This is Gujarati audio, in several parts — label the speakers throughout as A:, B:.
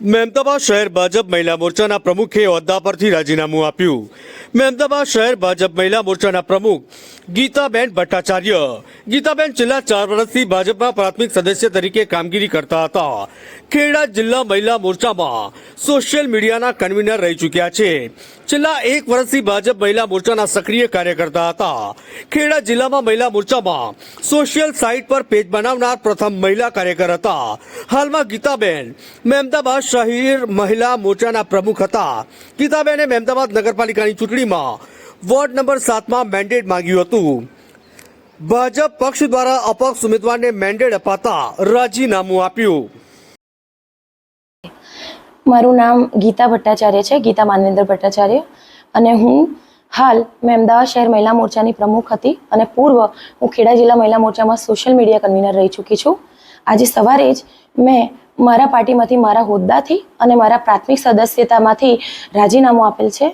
A: મહેમદાબાદ શહેર ભાજપ મહિલા મોરચાના પ્રમુખે હોદ્દા પરથી રાજીનામું આપ્યું. મહેમદાબાદ શહેર ભાજપ મહિલા મોરચાના પ્રમુખ ગીતાબેન ભટ્ટાચાર્ય. ગીતાબેન છેલ્લા ચાર વર્ષથી ભાજપના પ્રાથમિક સદસ્ય તરીકે કામગીરી કરતા હતા. ખેડા જિલ્લા મહિલા મોરચામાં સોશિયલ મીડિયાના કન્વીનર રહી ચૂક્યા છે. છેલ્લા એક વર્ષથી ભાજપ મહિલા મોરચાના સક્રિય કાર્યકર્તા હતા. ખેડા જિલ્લામાં મહિલા મોરચામાં સોશિયલ સાઇટ પર પેજ બનાવનાર પ્રથમ મહિલા કાર્યકર હતા. હાલમાં ગીતાબેન મહેમદાબાદ શહેર મહિલા મોરચાના પ્રમુખ હતા. ગીતાબેને મહેમદાબાદ નગરપાલિકાની ચૂંટણીમાં વોર્ડ નંબર સાતમાં મેન્ડેટ માંગ્યું હતું. ભાજપ પક્ષ દ્વારા અપક્ષ ઉમેદવારને મેન્ડેટ અપાતા રાજીનામું આપ્યું.
B: મારું નામ ગીતા ભટ્ટાચાર્ય છે, ગીતા માનવેન્દ્ર ભટ્ટાચાર્ય. અને હું હાલ મેં અમદાવાદ શહેર મહિલા મોરચાની પ્રમુખ હતી અને પૂર્વ હું ખેડા જિલ્લા મહિલા મોરચામાં સોશિયલ મીડિયા કન્વીનર રહી ચૂકી છું. આજે સવારે જ મેં મારા પાર્ટીમાંથી, મારા હોદ્દાથી અને મારા પ્રાથમિક સદસ્યતામાંથી રાજીનામું આપેલ છે.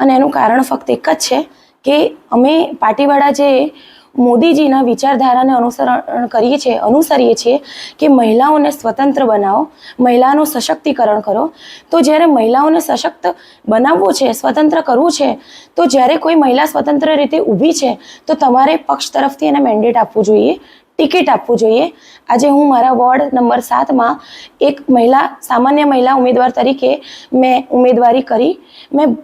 B: અને એનું કારણ ફક્ત એક જ છે કે અમે પાર્ટીવાળા જે મોદીજીના વિચારધારાને અનુસરણ કરીએ છીએ, અનુસરીએ છીએ કે મહિલાઓને સ્વતંત્ર બનાવો મહિલાનું સશક્તિકરણ કરો. તો જ્યારે મહિલાઓને સશક્ત બનાવવું છે, સ્વતંત્ર કરવું છે, તો જ્યારે કોઈ મહિલા સ્વતંત્ર રીતે ઊભી છે, તો તમારે પક્ષ તરફથી એને મેન્ડેટ આપવું જોઈએ ટિકિટ આપવું જોઈએ. આજે હું મારા વોર્ડ નંબર સાતમાં એક મહિલા, સામાન્ય મહિલા ઉમેદવાર તરીકે મેં ઉમેદવારી કરી. મેં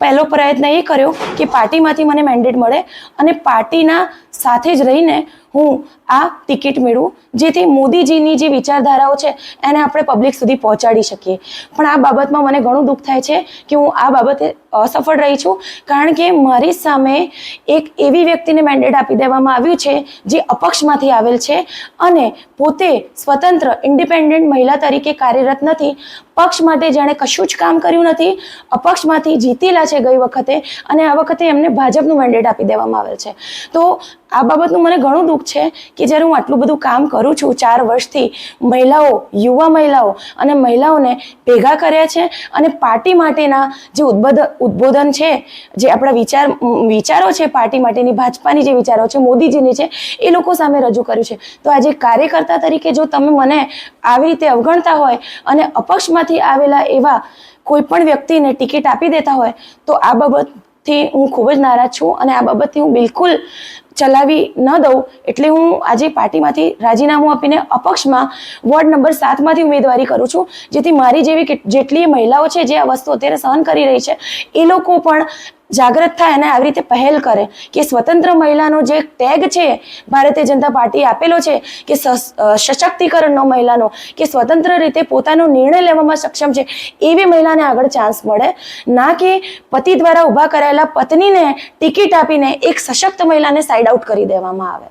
B: પહેલો પ્રયત્ન એ કર્યો કે પાર્ટીમાંથી મને મેન્ડેટ મળે અને પાર્ટીના સાથે જ રહીને હું આ ટિકિટ મેળવું, જેથી મોદીજીની જે વિચારધારાઓ છે એને આપણે પબ્લિક સુધી પહોંચાડી શકીએ. પણ આ બાબતમાં મને ઘણું દુઃખ થાય છે કે હું આ બાબતે અસફળ રહી છું. કારણ કે મારી સામે એક એવી વ્યક્તિને મેન્ડેટ આપી દેવામાં આવ્યું છે, જે અપક્ષમાંથી આવેલ છે અને પોતે સ્વતંત્ર ઇન્ડિપેન્ડન્ટ મહિલા તરીકે કાર્યરત નથી. પક્ષ માટે જાણે કશું જ કામ કર્યું નથી, અપક્ષમાંથી જીતેલા છે ગઈ વખતે અને આ વખતે એમને ભાજપનું મેન્ડેટ આપી દેવામાં આવેલ છે. તો આ બાબતનું મને ઘણું દુઃખ છે કે જ્યારે હું આટલું બધું કામ કરું છું, ચાર વર્ષથી મહિલાઓ, યુવા મહિલાઓ અને મહિલાઓને ભેગા કર્યા છે અને પાર્ટી માટેના જે ઉદ્બોધ ઉદ્બોધન છે, જે આપણા વિચાર, વિચારો છે, પાર્ટી માટેની, ભાજપાની જે વિચારો છે, મોદીજીની છે, એ લોકો સામે રજૂ કર્યું છે. તો આજે કાર્યકર્તા તરીકે જો તમે મને આવી રીતે અવગણતા હોય અને અપક્ષમાંથી આવેલા એવા કોઈ પણ વ્યક્તિને ટિકિટ આપી દેતા હોય, તો આ બાબતથી હું ખૂબ જ નારાજ છું અને આ બાબતથી હું બિલકુલ ચલાવી ન દઉં એટલે હું આજે પાર્ટીમાંથી રાજીનામું આપીને અપક્ષમાં વોર્ડ નંબર સાતમાંથી ઉમેદવારી કરું છું. જેથી મારી જેવી જેટલી મહિલાઓ છે, જે આ વસ્તુ અત્યારે સહન કરી રહી છે, એ લોકો પણ જાગૃત થાય અને આવી રીતે પહેલ કરે કે સ્વતંત્ર મહિલાનો જે ટેગ છે, ભારતીય જનતા પાર્ટીએ આપેલો છે, કે સશક્તિકરણનો મહિલાનો, કે સ્વતંત્ર રીતે પોતાનો નિર્ણય લેવામાં સક્ષમ છે, એવી મહિલાને આગળ ચાન્સ મળે. ના કે પતિ દ્વારા ઊભા કરાયેલા પત્નીને ટિકિટ આપીને એક સશક્ત મહિલાને સાઇડ આઉટ કરી દેવામાં આવે.